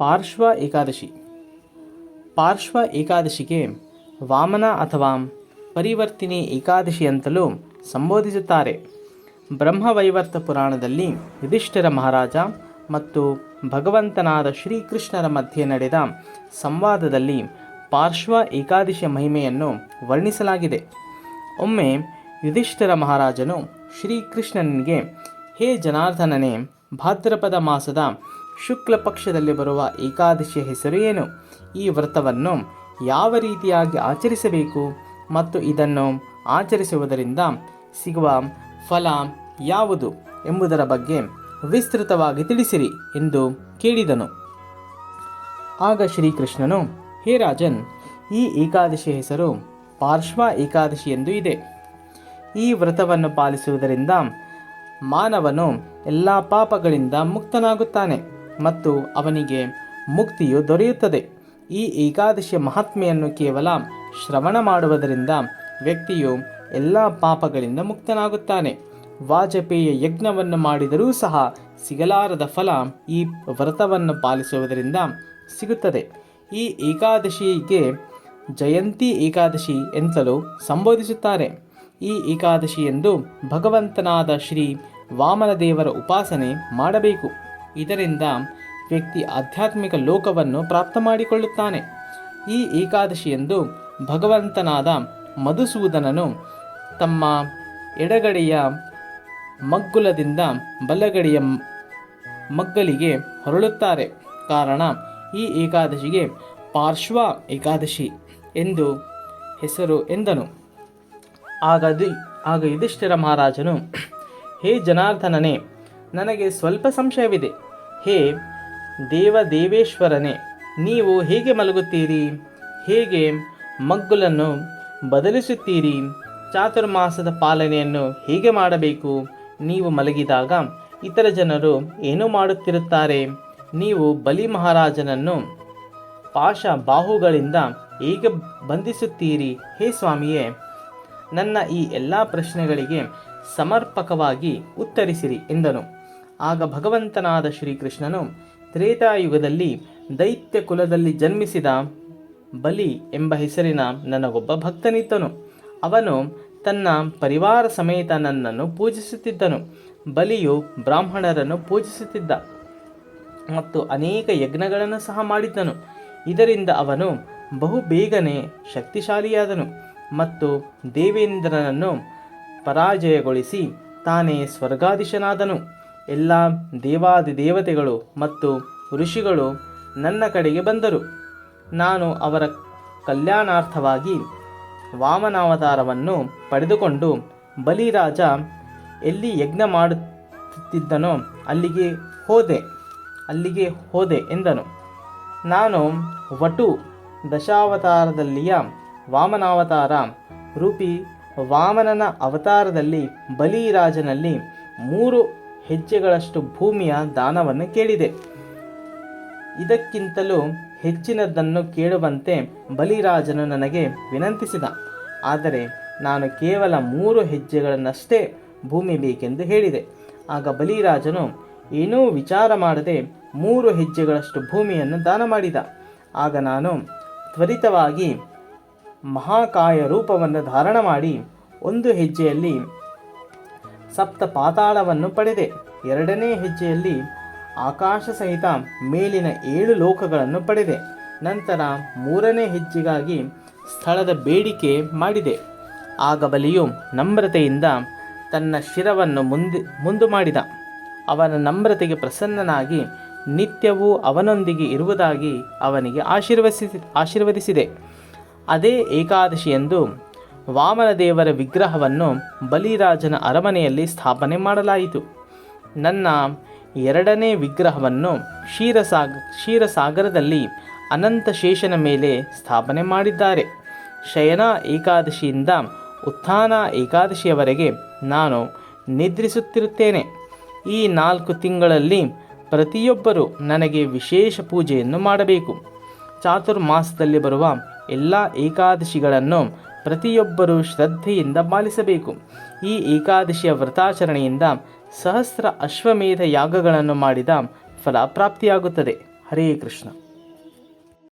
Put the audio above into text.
ಪಾರ್ಶ್ವ ಏಕಾದಶಿ. ಪಾರ್ಶ್ವ ಏಕಾದಶಿಗೆ ವಾಮನ ಅಥವಾ ಪರಿವರ್ತಿನಿ ಏಕಾದಶಿ ಅಂತಲೂ ಸಂಬೋಧಿಸುತ್ತಾರೆ. ಬ್ರಹ್ಮವೈವರ್ತ ಪುರಾಣದಲ್ಲಿ ಯುಧಿಷ್ಠಿರ ಮಹಾರಾಜ ಮತ್ತು ಭಗವಂತನಾದ ಶ್ರೀಕೃಷ್ಣರ ಮಧ್ಯೆ ನಡೆದ ಸಂವಾದದಲ್ಲಿ ಪಾರ್ಶ್ವ ಏಕಾದಶಿಯ ಮಹಿಮೆಯನ್ನು ವರ್ಣಿಸಲಾಗಿದೆ. ಒಮ್ಮೆ ಯುಧಿಷ್ಠಿರ ಮಹಾರಾಜನು ಶ್ರೀಕೃಷ್ಣನಿಗೆ, ಹೇ ಜನಾರ್ದನನೇ, ಭಾದ್ರಪದ ಮಾಸದ ಶುಕ್ಲ ಪಕ್ಷದಲ್ಲಿ ಬರುವ ಏಕಾದಶಿಯ ಹೆಸರು ಏನು? ಈ ವ್ರತವನ್ನು ಯಾವ ರೀತಿಯಾಗಿ ಆಚರಿಸಬೇಕು ಮತ್ತು ಇದನ್ನು ಆಚರಿಸುವುದರಿಂದ ಸಿಗುವ ಫಲ ಯಾವುದು ಎಂಬುದರ ಬಗ್ಗೆ ವಿಸ್ತೃತವಾಗಿ ತಿಳಿಸಿರಿ ಎಂದು ಕೇಳಿದನು. ಆಗ ಶ್ರೀಕೃಷ್ಣನು, ಹೇ ರಾಜನ್, ಈ ಏಕಾದಶಿ ಹೆಸರು ಪಾರ್ಶ್ವ ಏಕಾದಶಿ ಎಂದು ಇದೆ. ಈ ವ್ರತವನ್ನು ಪಾಲಿಸುವುದರಿಂದ ಮಾನವನು ಎಲ್ಲ ಪಾಪಗಳಿಂದ ಮುಕ್ತನಾಗುತ್ತಾನೆ. ಮತ್ತು ಅವನಿಗೆ ಮುಕ್ತಿಯು ದೊರೆಯುತ್ತದೆ. ಈ ಏಕಾದಶಿಯ ಮಹಾತ್ಮೆಯನ್ನು ಕೇವಲ ಶ್ರವಣ ಮಾಡುವುದರಿಂದ ವ್ಯಕ್ತಿಯು ಎಲ್ಲ ಪಾಪಗಳಿಂದ ಮುಕ್ತನಾಗುತ್ತಾನೆ. ವಾಜಪೇಯ ಯಜ್ಞವನ್ನು ಮಾಡಿದರೂ ಸಹ ಸಿಗಲಾರದ ಫಲ ಈ ವ್ರತವನ್ನು ಪಾಲಿಸುವುದರಿಂದ ಸಿಗುತ್ತದೆ. ಈ ಏಕಾದಶಿಗೆ ಜಯಂತಿ ಏಕಾದಶಿ ಎಂತಲೂ ಸಂಬೋಧಿಸುತ್ತಾರೆ. ಈ ಏಕಾದಶಿ ಎಂದು ಭಗವಂತನಾದ ಶ್ರೀ ವಾಮನದೇವರ ಉಪಾಸನೆ ಮಾಡಬೇಕು. ಇದರಿಂದ ವ್ಯಕ್ತಿ ಆಧ್ಯಾತ್ಮಿಕ ಲೋಕವನ್ನು ಪ್ರಾಪ್ತ ಮಾಡಿಕೊಳ್ಳುತ್ತಾನೆ. ಈ ಏಕಾದಶಿಯಂದು ಭಗವಂತನಾದ ಮಧುಸೂದನನು ತಮ್ಮ ಎಡಗಡೆಯ ಮಗ್ಗುಲದಿಂದ ಬಲಗಡೆಯ ಮಗ್ಗಲಿಗೆ ಹೊರಳುತ್ತಾರೆ. ಕಾರಣ, ಈ ಏಕಾದಶಿಗೆ ಪಾರ್ಶ್ವ ಏಕಾದಶಿ ಎಂದು ಹೆಸರು ಎಂದನು. ಆಗದಿ ಆಗ ಯುಧಿಷ್ಠಿರ ಮಹಾರಾಜನು, ಹೇ ಜನಾರ್ದನನೇ, ನನಗೆ ಸ್ವಲ್ಪ ಸಂಶಯವಿದೆ. ಹೇ ದೇವದೇವೇಶ್ವರನೇ, ನೀವು ಹೇಗೆ ಮಲಗುತ್ತೀರಿ? ಹೇಗೆ ಮಗ್ಗುಲನ್ನು ಬದಲಿಸುತ್ತೀರಿ? ಚಾತುರ್ಮಾಸದ ಪಾಲನೆಯನ್ನು ಹೇಗೆ ಮಾಡಬೇಕು? ನೀವು ಮಲಗಿದಾಗ ಇತರ ಜನರು ಏನು ಮಾಡುತ್ತಿರುತ್ತಾರೆ? ನೀವು ಬಲಿ ಮಹಾರಾಜನನ್ನು ಪಾಶ ಬಾಹುಗಳಿಂದ ಹೇಗೆ ಬಂಧಿಸುತ್ತೀರಿ? ಹೇ ಸ್ವಾಮಿಯೇ, ನನ್ನ ಈ ಎಲ್ಲ ಪ್ರಶ್ನೆಗಳಿಗೆ ಸಮರ್ಪಕವಾಗಿ ಉತ್ತರಿಸಿರಿ ಎಂದನು. ಆಗ ಭಗವಂತನಾದ ಶ್ರೀಕೃಷ್ಣನು ತ್ರೇತಾಯುಗದಲ್ಲಿ ದೈತ್ಯ ಕುಲದಲ್ಲಿ ಜನ್ಮಿಸಿದ ಬಲಿ ಎಂಬ ಹೆಸರಿನ ನನಗೊಬ್ಬ ಭಕ್ತನಿದ್ದನು. ಅವನು ತನ್ನ ಪರಿವಾರ ಸಮೇತ ನನ್ನನ್ನು ಪೂಜಿಸುತ್ತಿದ್ದನು. ಬಲಿಯು ಬ್ರಾಹ್ಮಣರನ್ನು ಪೂಜಿಸುತ್ತಿದ್ದ ಮತ್ತು ಅನೇಕ ಯಜ್ಞಗಳನ್ನು ಸಹ ಮಾಡಿದ್ದನು. ಇದರಿಂದ ಅವನು ಬಹು ಬೇಗನೆ ಶಕ್ತಿಶಾಲಿಯಾದನು ಮತ್ತು ದೇವೇಂದ್ರನನ್ನು ಪರಾಜಯಗೊಳಿಸಿ ತಾನೇ ಸ್ವರ್ಗಾಧೀಶನಾದನು. ಎಲ್ಲ ದೇವಾದಿ ದೇವತೆಗಳು ಮತ್ತು ಋಷಿಗಳು ನನ್ನ ಕಡೆಗೆ ಬಂದರು. ನಾನು ಅವರ ಕಲ್ಯಾಣಾರ್ಥವಾಗಿ ವಾಮನಾವತಾರವನ್ನು ಪಡೆದುಕೊಂಡು ಬಲಿರಾಜ ಎಲ್ಲಿ ಯಜ್ಞ ಮಾಡುತ್ತಿದ್ದನೋ ಅಲ್ಲಿಗೆ ಹೋದೆ ಅಲ್ಲಿಗೆ ಹೋದೆ ಎಂದನು. ನಾನು ವಟು ದಶಾವತಾರದಲ್ಲಿಯ ವಾಮನಾವತಾರ ರೂಪಿ ವಾಮನನ ಅವತಾರದಲ್ಲಿ ಬಲಿರಾಜನಲ್ಲಿ ಮೂರು ಹೆಜ್ಜೆಗಳಷ್ಟು ಭೂಮಿಯ ದಾನವನ್ನು ಕೇಳಿದೆ. ಇದಕ್ಕಿಂತಲೂ ಹೆಚ್ಚಿನದನ್ನು ಕೇಳುವಂತೆ ಬಲಿರಾಜನು ನನಗೆ ವಿನಂತಿಸಿದ. ಆದರೆ ನಾನು ಕೇವಲ ಮೂರು ಹೆಜ್ಜೆಗಳನ್ನಷ್ಟೇ ಭೂಮಿ ಬೇಕೆಂದು ಹೇಳಿದೆ. ಆಗ ಬಲಿರಾಜನು, ಏನೂ ವಿಚಾರ ಮಾಡದೆ ಮೂರು ಹೆಜ್ಜೆಗಳಷ್ಟು ಭೂಮಿಯನ್ನು ದಾನ ಮಾಡಿದ. ಆಗ ನಾನು ತ್ವರಿತವಾಗಿ ಮಹಾಕಾಯ ರೂಪವನ್ನು ಧಾರಣ ಮಾಡಿ ಒಂದು ಹೆಜ್ಜೆಯಲ್ಲಿ ಸಪ್ತ ಪಾತಾಳವನ್ನು ಪಡೆದೆ. ಎರಡನೇ ಹೆಜ್ಜೆಯಲ್ಲಿ ಆಕಾಶ ಸಹಿತ ಮೇಲಿನ ಏಳು ಲೋಕಗಳನ್ನು ಪಡೆದೆ. ನಂತರ ಮೂರನೇ ಹೆಜ್ಜೆಗಾಗಿ ಸ್ಥಳದ ಬೇಡಿಕೆ ಮಾಡಿದೆ. ಆಗ ಬಲಿಯು ನಮ್ರತೆಯಿಂದ ತನ್ನ ಶಿರವನ್ನು ಮುಂದೆ, ಮುಂದು ಮಾಡಿದ. ಅವನ ನಮ್ರತೆಗೆ ಪ್ರಸನ್ನನಾಗಿ ನಿತ್ಯವೂ ಅವನೊಂದಿಗೆ ಇರುವುದಾಗಿ ಅವನಿಗೆ ಆಶೀರ್ವದಿಸಿ ಆಶೀರ್ವದಿಸಿದೆ. ಅದೇ ಏಕಾದಶಿಯಂದು ವಾಮನದೇವರ ವಿಗ್ರಹವನ್ನು ಬಲಿರಾಜನ ಅರಮನೆಯಲ್ಲಿ ಸ್ಥಾಪನೆ ಮಾಡಲಾಯಿತು. ನನ್ನ ಎರಡನೇ ವಿಗ್ರಹವನ್ನು ಕ್ಷೀರಸಾಗ, ಕ್ಷೀರಸಾಗರದಲ್ಲಿ ಅನಂತ ಶೇಷನ ಮೇಲೆ ಸ್ಥಾಪನೆ ಮಾಡಿದ್ದಾರೆ. ಶಯನ ಏಕಾದಶಿಯಿಂದ ಉತ್ಥಾನ ಏಕಾದಶಿಯವರೆಗೆ ನಾನು ನಿದ್ರಿಸುತ್ತಿರುತ್ತೇನೆ. ಈ ನಾಲ್ಕು ತಿಂಗಳಲ್ಲಿ ಪ್ರತಿಯೊಬ್ಬರೂ ನನಗೆ ವಿಶೇಷ ಪೂಜೆಯನ್ನು ಮಾಡಬೇಕು. ಚಾತುರ್ಮಾಸದಲ್ಲಿ ಬರುವ ಎಲ್ಲ ಏಕಾದಶಿಗಳನ್ನು ಪ್ರತಿಯೊಬ್ಬರೂ ಶ್ರದ್ಧೆಯಿಂದ ಪಾಲಿಸಬೇಕು. ಈ ಏಕಾದಶಿಯ ವ್ರತಾಚರಣೆಯಿಂದ ಸಹಸ್ರ ಅಶ್ವಮೇಧ ಯಾಗಗಳನ್ನು ಮಾಡಿದ ಫಲ ಪ್ರಾಪ್ತಿಯಾಗುತ್ತದೆ. ಹರೇ ಕೃಷ್ಣ.